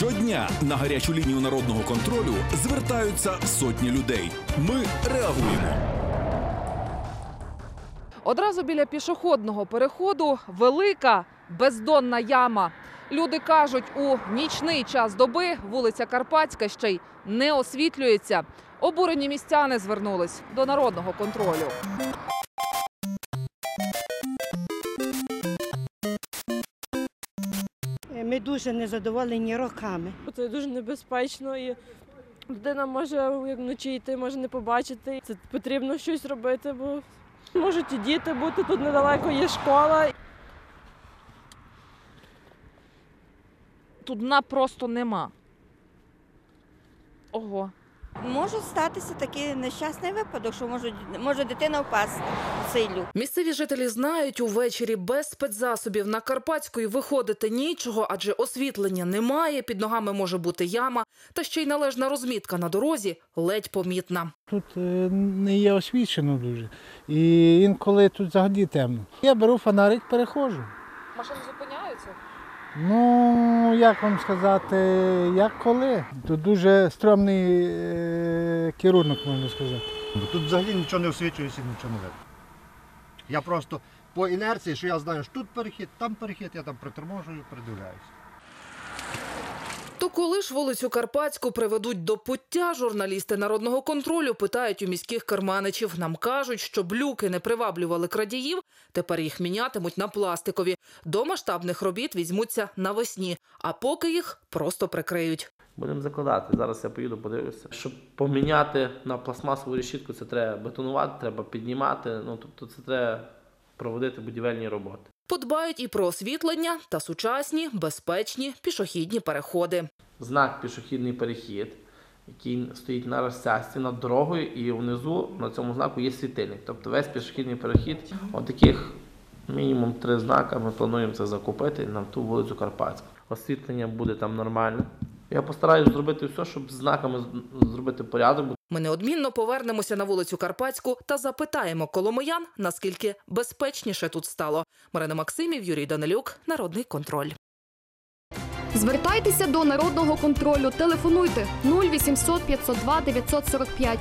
Щодня на гарячу лінію народного контролю звертаються сотні людей. Ми реагуємо. Одразу біля пішохідного переходу велика бездонна яма. Люди кажуть, у нічний час доби вулиця Карпатська ще й не освітлюється. Обурені містяни звернулись до народного контролю. Ми дуже незадоволені роками. Це дуже небезпечно і людина може як вночі йти, може не побачити. Це потрібно щось робити, бо можуть і діти бути тут недалеко є школа. Тут дна просто нема. Ого. Може статися такий нещасний випадок, що може, може дитина впасти в цей люк. Місцеві жителі знають, увечері без спецзасобів на Карпатської виходити нічого, адже освітлення немає, під ногами може бути яма, та ще й належна розмітка на дорозі ледь помітна. Тут е, не є освічено дуже. І інколи тут взагалі темно. Я беру фонарик, переходжу. Машини зупиняються. Ну, як вам сказати, як коли? Тут дуже стрьомний е, керунок, можна сказати. Тут взагалі нічого не освічується, нічого не видно. Я просто по інерції, що я знаю, що тут перехід, там перехід, я там приторможую, придивляюся. Коли ж вулицю Карпатську приведуть до пуття, журналісти народного контролю питають у міських керманичів. Нам кажуть, що блюки не приваблювали крадіїв, тепер їх мінятимуть на пластикові. До масштабних робіт візьмуться навесні, а поки їх просто прикриють. Будемо закладати. Зараз я поїду, подивлюся. Щоб поміняти на пластмасову решітку, це треба бетонувати, треба піднімати. Ну тобто це треба проводити будівельні роботи. Подбають і про освітлення та сучасні, безпечні пішохідні переходи. Знак пішохідний перехід, який стоїть на розцясті над дорогою, і внизу на цьому знаку є світильник. Тобто весь пішохідний перехід, от мінімум три знака. Ми плануємо це закупити на ту вулицю Карпатську. Освітлення буде там нормальне. Я постараюсь зробити все, щоб з знаками зробити порядок. Ми неодмінно повернемося на вулицю Карпатську та запитаємо коломиян, наскільки безпечніше тут стало. Марина Максимів, Юрій Данилюк, Народний контроль. Звертайтеся до народного контролю. Телефонуйте 0800 502 945